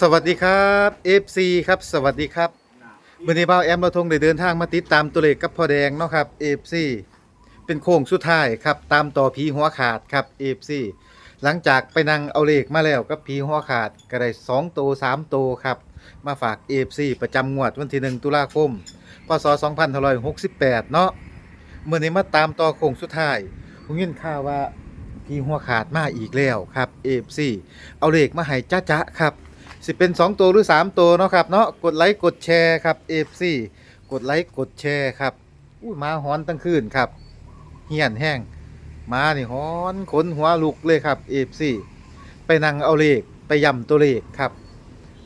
สวัสดีครับ FC ครับสวัสดีครับวันนี้บ่าวแอมเราทงได้เดินทางมาติดตามตัวเลขกับพ่อแดงเนาะครับ FC เป็นโค้งสุดท้ายครับตามต่อผีหัวขาดครับ FC หลังจากไปนั่งเอาเลขมาแล้วกับผีหัวขาดก็ได้2โต3โตครับ มาฝาก FC ประจำงวดวันที่ 1 ตุลาคมพศ2568 เนาะเมื่อนี้มาตามต่อโค้งสุดท้ายผมยินข่าวว่า ผีหัวขาดมาอีกแล้วครับ FC เอาเลขมาให้จ้าๆครับ สิเป็น 2 ตัวหรือ 3 ตัวเนาะครับเนาะกดไลค์กดแชร์ครับ FC กดไลค์กดแชร์ครับอุ้ยหมาหอนตั้งคืนครับเหียนแห้งหมานี่หอนขนหัวลุกเลยครับ FC ไปนั่งเอาเลขไปย่ำตัวเลขครับ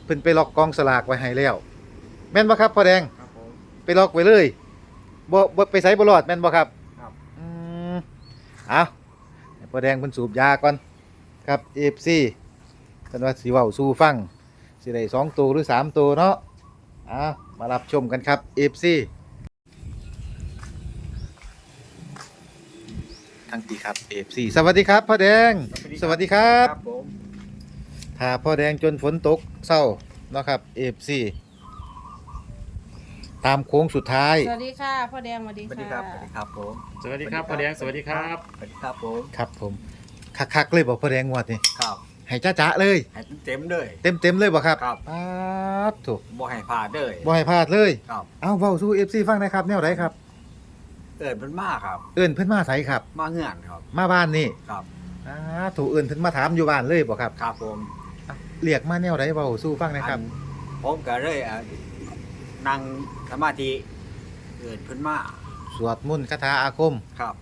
เพิ่นไปล็อกกองสลากไว้ให้แล้วแม่นบ่ครับพ่อแดงครับผมไปล็อกไว้เลยบ่บ่ไปใส่บ่รอดแม่นบ่ครับครับอืมเอาให้ พ่อแดงเพิ่นสูบยาก่อนครับ FC เพิ่นว่าสิเว้าสู่ฟังสิได้สองตัวหรือสามตัวเนาะอะมารับชมกันครับ FC ทั้งตีครับ FC สวัสดีครับพ่อแดงสวัสดีครับครับ ผมถ้าพ่อแดงจนฝนตกเศร้าเนาะครับ FC ตามโค้งสุดท้าย สวัสดีค่ะพ่อแดงสวัสดีสวัสดีค่ะครับสวัสดีครับผมสวัสดีครับพ่อแดงสวัสดีครับ สวัสดีครับผมครับผมคักๆเลยบอกพ่อแดงงวดนี่ครับให้จ้าๆเลย ให้เต็มเลย เต็มๆเลยบ่ครับครับ ป๊าดถูกบ่ให้พลาดเลยบ่ให้พลาดเลย ครับเอาเว้าสู่ FC ฟังหนะครับแนวไหนครับ เอิญเพิ่นมาครับ เอิ้นเพิ่นมาไสครับ มาเงื่อนครับ มาบ้านนี่ครับอ่าถูกเอิ้นเพิ่นมาถามอยู่บ้านเลยบ่ครับครับผมเรียกมาแนวไหนเว้าสู่ฟังหนะครับ อันผมก็เลยอะ นั่งสมาธิเอิญเพิ่นมาสวดมนต์คาถาอาคม ครับ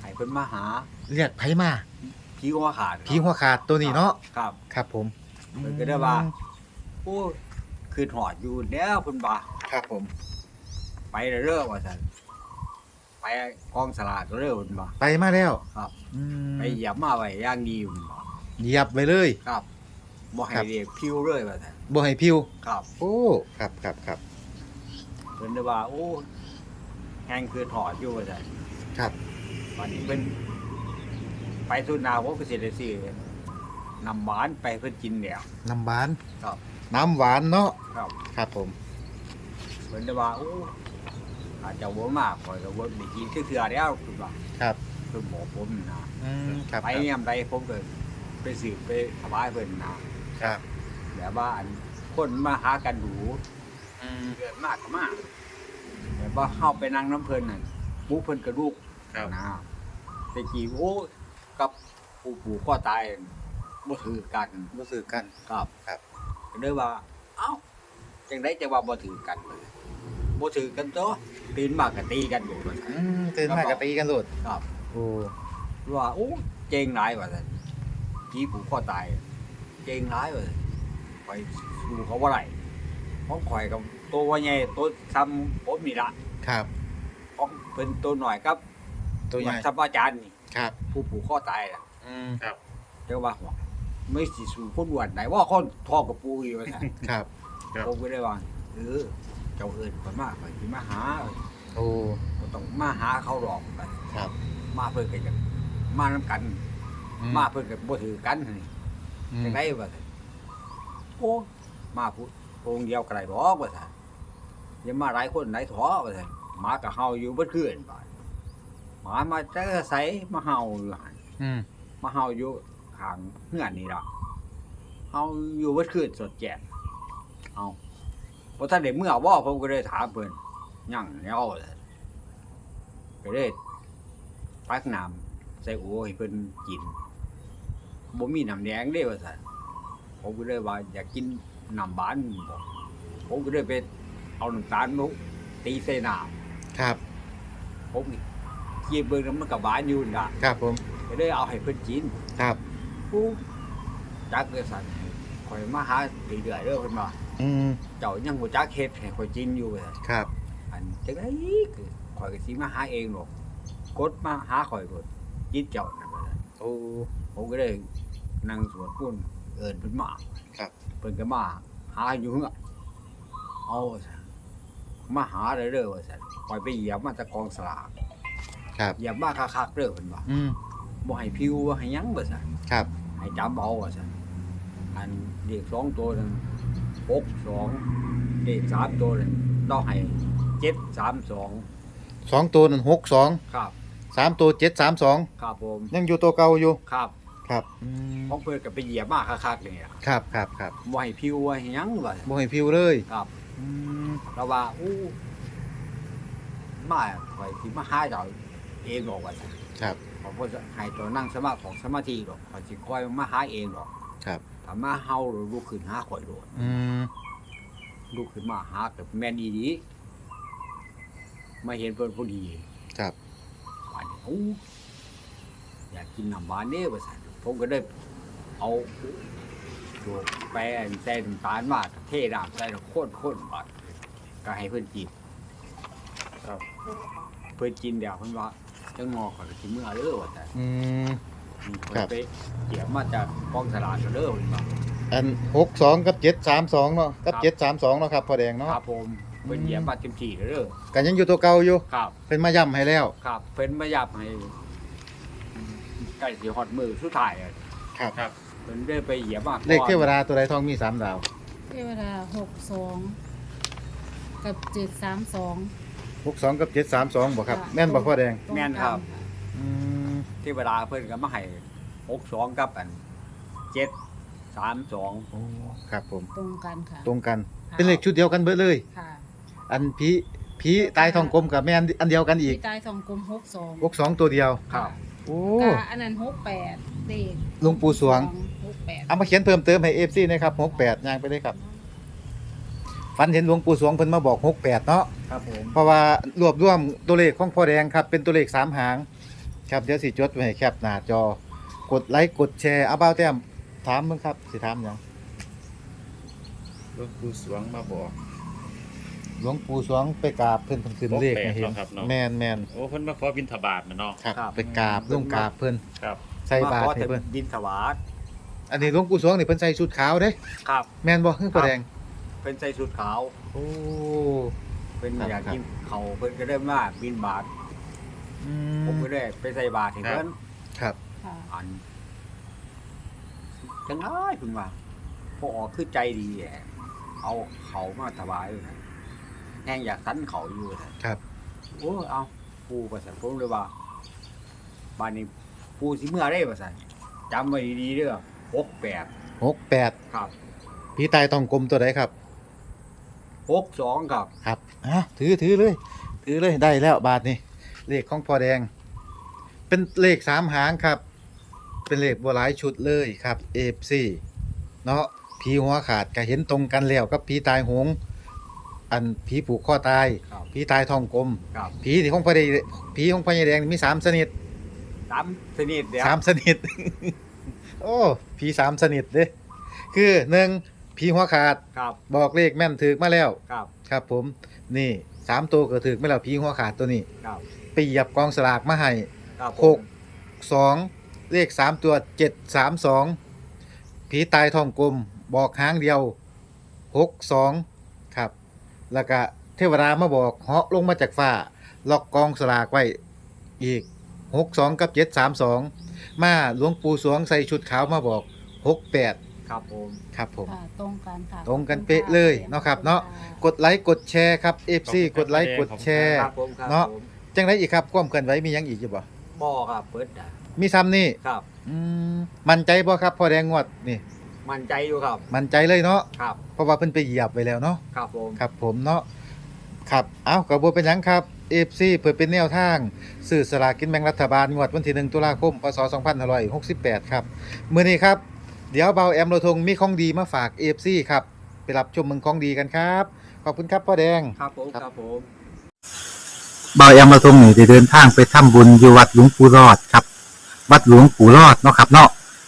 ให้เพิ่นมาหาเรียกไผมาผีหัวขาดผีหัวขาดตัวนี้เนาะครับครับผมเพิ่นก็ได้ว่าโอ้คือหอดอยู่แล้วเพิ่นว่าครับผม ไปเรื่อยๆว่าซั่นไปกองสลากเรื่อยๆเพิ่นว่าไปมาแล้วครับอืมไปเหยียบมาไว้อย่างดีเพิ่นว่าเหยียบไว้เลยครับบ่ให้ครับเรียกพิวเลยว่าซั่นบ่ให้พิวครับ โอ้ ครับครับครับเพิ่นได้ว่า โอ้แห้งคือถอดอยู่ว่าซั่นครับ วันนี้เพิ่นไปสุนาผมก็สิได้ซื้อน้ำหวานไปเพิ่นกินแล้ว น้ำหวานครับ น้ำหวานเนาะครับ ครับผม เพิ่นได้ว่าโอ้อาจจะบ่มากข่อยก็บ่ได้กินคือเทื่อแล้วเพิ่นว่าครับ เพิ่นบอกผมนะอืมครับไปยามใดผมก็ไปสืบไปถวายเพิ่นนะครับ แบบว่าอันคนมาหากันดู อืมเกิดมากก็มากแบบว่าเข้าไปนั่งน้ำเพลินน่ะปูเพลินกระดูกครับ นะแต่กี่โอ้กับผู้ผูกข้อตายบ่ถือกันรู้สึกกัน ครับครับ ก็เลยว่า เอ้าจังไดจะว่าบ่ถือกันเลยบ่ถือกันตัวตื่นมากก็ตีกันอยู่ว่าซั่น อืมตื่นมากะตีกันโลดครับ โอ้ว่าโอ้เจงหลายว่าซั่นกี่ผูกข้อตาย เจงหลายว่าซั่นไปสู้เขาบ่ได้ ของข่อยกับตัวว่าใหญ่ตัวซ้ำผมนี่ล่ะครับ ของเพิ่นตัวหน่อยครับตัวใหญ่ทับอาจารย์นี่ครับ ผู้ผูกข้อตายน่ะอืมเจ้าว่าหัวไม่สิสู่คนอ้วนไหนว่าคนทอกับปูอยู่ว่าซั่นครับครับผมก็ได้ว่าเออเจ้าเอิ้นข่อยมาข่อยสิมาหาโอ้บ่ต้องมาหาเขาหรอกไปครับ มาเพิ่นก็จะมานํกันอืมาเพิ่นก็บ่ถือกันนี่อืมจังไดว่าซั่นโอ้มาพูด องค์เดียวก็ได้ดอกว่าซั่นอย่ามาหลายคนหลายถอว่าซั่นหมาก็เห่าอยู่เบิดคืนบาดหมามาแต่ไสมาเห่าอยู่หั่นอืมมาเฮาอยู่ข้างเฮือนนี่ล่ะเฮาอยู่เบิดคืนสดแจ้งเอาบ่ทันได้เมื่อบ่ผมก็เลยถามเพิ่นยังแล้วเลยก็เลยตักน้ำใส่โอ่ให้เพิ่นกินบ่มีน้ำแดงเด้ว่าซั่นผมก็เลยว่าอยากกิน น้ำหวานบ่ผมก็เลยไปเอาน้ำตาลมาตีใส่น้ครับำผมกินเบิ่งแล้วมันก็หวานอยู่น่ะครับผมก็เลยเอาให้เพิ่นกินครับผู้จักเลยสั่นข่อยมาหาเรื่อยๆเด้อเพิ่นว่าอืมเจ้ายังบ่จักเฮ็ดให้ข่อยกินอยู่ว่าซั่นครับอันจังได๋คือข่อยก็สิมาหาเองหรอกกดมาหาข่อยกดจิตเจ้านั่นว่าซั่นโอ้ผมก็เลยนั่งสวดพุ่นเอิ้นเพิ่นมาครับ เพิ่นก็มาหาอยู่เฮือเอาว่าซั่นมาหาเด้อเด้อว่าซั่นข่อยไปเหยียบมาแตะกองสลากครับเหยียบมาคักๆเด้อเพิ่นว่าอืมบ่ให้พิวบ่ให้หยังว่าซั่นครับให้จำเอาว่าซั่นอันเด็กสองตัวนั้นหกสองเด็กสามตัวนั้นเราให้เจ็ดสามสองสองตัวนั่นหกสองครับสามตัวเจ็ดสามสองครับผมยังอยู่ตัวเก่าอยู่ครับ ครับอืมของเพื่อนก็ไปเหยียบมากคักๆเลยอะครับครับครับบ่ให้พิวบ่ให้หยังวะบ่ให้พิวเลยครับอืมเราว่าอู้มาข่อยสิมาหาเจ้าเองหรอกว่าซั่นครับ เขาบ่จะให้ตัวนั่งสมาธิของสมาธิหรอกข่อยสิคอยมาหาเองหรอกครับ ถ้ามาเฮาหรือลุกขึ้นหาข่อยโดดอืมลุกขึ้นมาหากับแม่นอีดีมาเห็นเพิ่นผู้ดี ครับว่านี่อู้อยากกินน้ำหวานเด้ว่าซั่น ผมก็ได้เอาตัวแป้งใส่น้ำตาลมาเทน้ำใส่แล้วข้นๆบาดก็ให้เพิ่นกินครับ เพิ่นกินเดี๋ยวเพิ่นว่าจังงอข่อยก็สิเมื่อเด้อว่าแต่อืม มีคนครับ ไปเกี่ยมมาจากกองสลากก็เด้อเพิ่นว่า อันหกสองกับเจ็ดสามสองเนาะกับครับ เจ็ดสามสองเนาะครับพ่อแดงเนาะครับผมเพิ่นเหยียบมาเต็มที่เด้อกันยังอยู่ตัวเก่าอยู่ครับ เป็นมาย่ำให้แล้ว ครับเพิ่นมายับให้ ใกล้สิฮอดมือสุดท้ายอะครับครับเพิ่นได้ไปเหยียบมาเลขเทวดาตัวใดทองมีสามดาว เทวดาหกสองกับเจ็ดสามสอง หกสองกับเจ็ดสามสองบอกครับ ค่ะ แม่นบอกพ่อแดง แม่นครับ อืมเทวดาเพิ่นก็มาให้62กับอัน732โอ้ครับผม ตรงกันค่ะ ตรงกัน ค่ะ เป็นเลขชุดเดียวกันเบิดเลย ค่ะอันผีผีตายทองกลมกับแม่นอันเดียวกันอีกพี่ตายสองกลมหกสองหกสองตัวเดียว ครับ โอ้กาอันนั้นหกแปดเด็กหลวงปู่สวง หกแปดเอามาเขียนเพิ่มเติมให้เอฟซีนะครับหกแปดย่างไปเลยครับฝันเห็นหลวงปู่สวงเพิ่นมาบอกหกแปดเนาะครับผมเพราะว่ารวบรวมตัวเลขของพ่อแดงครับ เป็นตัวเลขสามหาง ครับเดี๋ยวสิจดไว้ให้แคปหน้าจอ กดไลค์กดแชร์เอาเบ้าแต้มถามมึงครับสิถามหยังหลวงปู่สวงมาบอก หลวงปู่สวงไปกราบเพิ่นเพิ่นขึ้นเลขให้เห็น68เนาะครับเนาะ แม่นแม่นโอ้เพิ่นมาขอบินทบาทนะเนาะครับ ไปกราบลงกราบเพิ่นครับ ใส่บาตรมาขอให้แต่เพิ่นบินถวาดอันนี้หลวงปู่สวงนี่เพิ่นใส่ชุดขาวเด้ ครับ แม่นบ่คือพ่อแดงเพิ่นใส่ชุดขาว โอ้เพิ่นครับอยากครับกินเขาวเพิ่นก็ได้มาบินบาทอืผมมก็ได้ไปใส่บาทให้เพิ่นครับค่ะอันจังไดเพิ่นว่าพ่อออกคือใจดีแหละเอาเขามาถวายเลยนะ แห้งอยากสันเขาอยู่นะครับ โอ้เอาปูประสันผมเลยว่าบ้านนี้ปูสิเมื่อได้ประสันจำไว้ดีๆเด้อหกแปดหกแปดครับผีตายทองกลมตัวใดครับหกสองครับครับอะถือถือเลย ถือเลยได้แล้วบาทนี่เลขของพ่อแดง เป็นเลขสามหางครับ เป็นเลขบัวหลายชุดเลยครับเอฟซีเนาะผีหัวขาดก็เห็นตรงกันแล้วกับผีตายโหง อันผีผูกข้อตายครับผีตายทองกลม ครับ ผีที่ของพ่อแดงผีของพ่อใหญ่แดงนี่มีสามชนิดสามสนิทเดียวสามชนิดโอ้ผีสามชนิดเด้คือหนึ่งผีหัวขาดครับบอกเลขแม่นถึกมาแล้ว ครับครับ ผมนี่สามตัวก็ถึกไม่แล้วผีหัวขาดตัวนี้ครับไปเหยียบกองสลากมาให้ครับผมหกสองเลขสามตัวเจ็ดสามสองผีตายทองกลม บอกหางเดียวหกสองครับ แล้วก็เทวดามาบอกเหาะลงมาจากฟ้าล็อกกองสลากไว้อีกหกสองกับเจ็ดสามสองมาหลวงปู่สวงใส่ชุดขาวมาบอกหกแปดครับผมครับผม ค่ะตรงกันค่ะตรงกันเป๊ะเลยเนาะครับเนาะ กดไลค์กดแชร์ครับ FC กดไลค์กดแชร์ ครับผมครับเนาะ ผมจังไรอีกครับความเคลื่อนไหวมีหยังอีกอยู่บ่บ่ครับเปิดอะมีซ้ำนี่ครับ อืมมั่นใจบ่ครับพอแดงงวดนี่ มั่นใจอยู่ครับ มั่นใจเลยเนาะครับเพราะว่าเพิ่นไปเหยียบไว้แล้วเนาะครับผมครับผมเนาะครับเอ้าก็บ่เป็นหยังครับ FC เพื่อเป็นแนวทางซื้อสลากกินแบ่งรัฐบาลงวดวันที่1ตุลาคมพศ2568 ครับมื้อนี้ครับ เดี๋ยวเบาแอมโรทงมีของดีมาฝาก FC ครับ ไปรับชมเมืองของดีกันครับ ขอบคุณครับพ่อแดง ครับผมครับผม เบาแอมมาทรงนี่ได้เดินทางไปทำบุญอยู่วัดหลวงปู่รอดครับ วัดหลวงปู่รอดเนาะครับเนาะ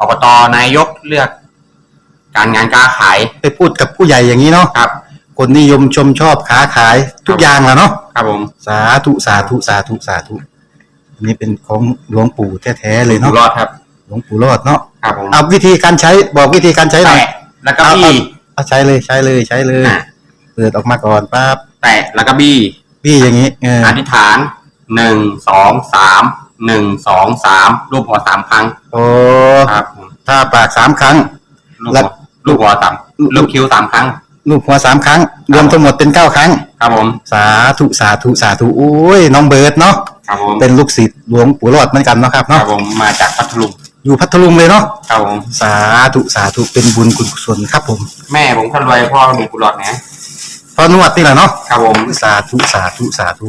อบตนายกเลือก การงานการขายไปพูดกับผู้ใหญ่อย่างนี้เนาะครับ คนนิยมชมชอบค้าขายทุกอย่างแหล้วเนาะครับผมสาธุสาธุสาธุสาธุอันนี้เป็นของหลวงปู่แท้ๆเลยอยู่เนาะรอดครับ หลวงปู่รอดเนาะครับผมเอาวิธีการใช้บอกวิธีการใช้หน่อย แตะแล้วก็บี้ เอาใช้เลยใช้เลยใช้เลยอะ เปิดออกมาก่อนปั๊บแตะแล้วก็บี้พี่อย่างนี้เอออธิษฐานหนึ่งสองสาม หนึ่งสองสามรูปหัวสามครั้งโอ้ครับผมถ้าปากสามครั้งลูกแล้หัววลูกหัวสามลูกคิ้วสามครั้ง ลูกหัวสามครั้ง รวมทั้งหมดเป็นเก้าครั้ง ครับผมสาธุสาธุสาธุโอ้ยน้องเบิร์ดเนาะครับผมเป็นลูกศิษย์หลวงปู่รอดเหมือนกันเนาะครับครัเนาะบผมมาจากพัทลุงอยู่พัทลุงเลยเนาะครับผมสาธุสาธุเป็นบุญกุศลครับผมแม่ผมคนรวยพ่อมีกุหลาบนะ พอนวดนี่แหละเนาะครับผม สาธุสาธุสาธุ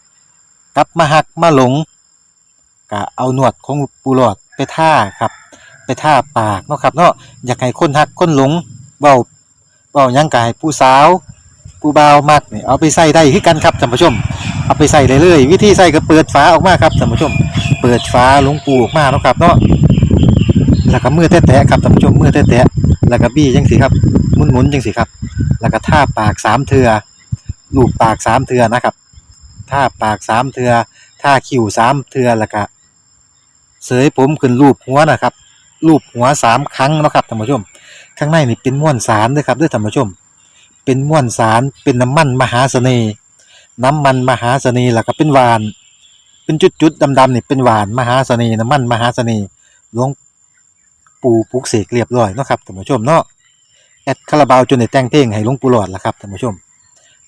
กลับมาหักมาหลงก็เอาหนวดของปูหลอดไปท่าครับ ไปท่าปากเนาะครับเนาะอยากให้คนหักคนหลงเบาเบายังกายผู้สาวผู้เบามักเนี่ยเอาไปใส่ได้คือกันครับท่านผู้ชม เอาไปใส่เลยเลยวิธีใส่ก็เปิดฝาออกมาครับท่านผู้ชม เปิดฝาหลวงปูออกมาเนาะครับเนาะแล้วก็มือแตะๆครับท่านผู้ชมมือแตะๆแล้วก็บี้จังสิครับหมุนๆจังสิครับ แล้วก็ท่าปากสามเทือลูบปากสามเทือนะครับ ท่าปากสามเทือท่าคิ้วสามเทือแล้วก็เสยผมขึ้นรูปหัวนะครับรูปหัวสามครั้งนะครับท่านผู้ชม ข้างในนี่เป็นม้วนสารด้วยครับด้วยท่านผู้ชม เป็นม้วนสารเป็นน้ำมันมหาเสน่ห์น้ำมันมหาเสน่ห์ล้วก็เป็นหวาน เป็นจุดๆดำๆนี่เป็นหวานมหาเสน่ห์น้ำมันมหาเสน่ห์หลวงปู่ปลุกเสกเรียบร้อยนะครับท่านผู้ชมเนาะแอดคาราบาวจนได้แต่งเพลงให้หลวงปู่หลอดล่ะครับท่านผู้ชม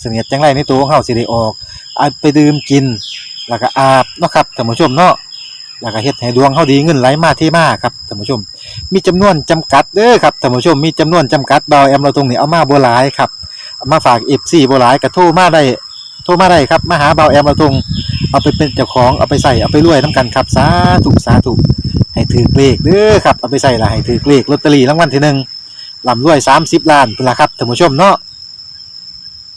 เสนียดจังไรในตัวของเฮาสิได้ออกเอาไปดื่มกิน แล้วก็อาบเนาะครับท่านผู้ชมเนาะแล้วก็เฮ็ดให้ดวงเฮาดีเงินไหลมาเทมาครับท่านผู้ชม มีจำนวนจำกัดเด้อครับท่านผู้ชมมีจำนวนจำกัดดาวแอมเราตรงนี้เอามาบ่หลายครับมาฝาก FC บ่หลายก็โทรมาได้โทรมาได้ครับมาหาเบาแอมเราทงเอาไปเป็นเจ้าของเอาไปใส่เอาไปรวยนํกันครับสาธุสาธุให้ถือเลขเด้อครับเอาไปใส่ละให้ถือเลขลอตเตอรี่รางวัลที่หนึ่งลำรวย30ล้านพุ่นละครับท่านผู้ชมเนาะ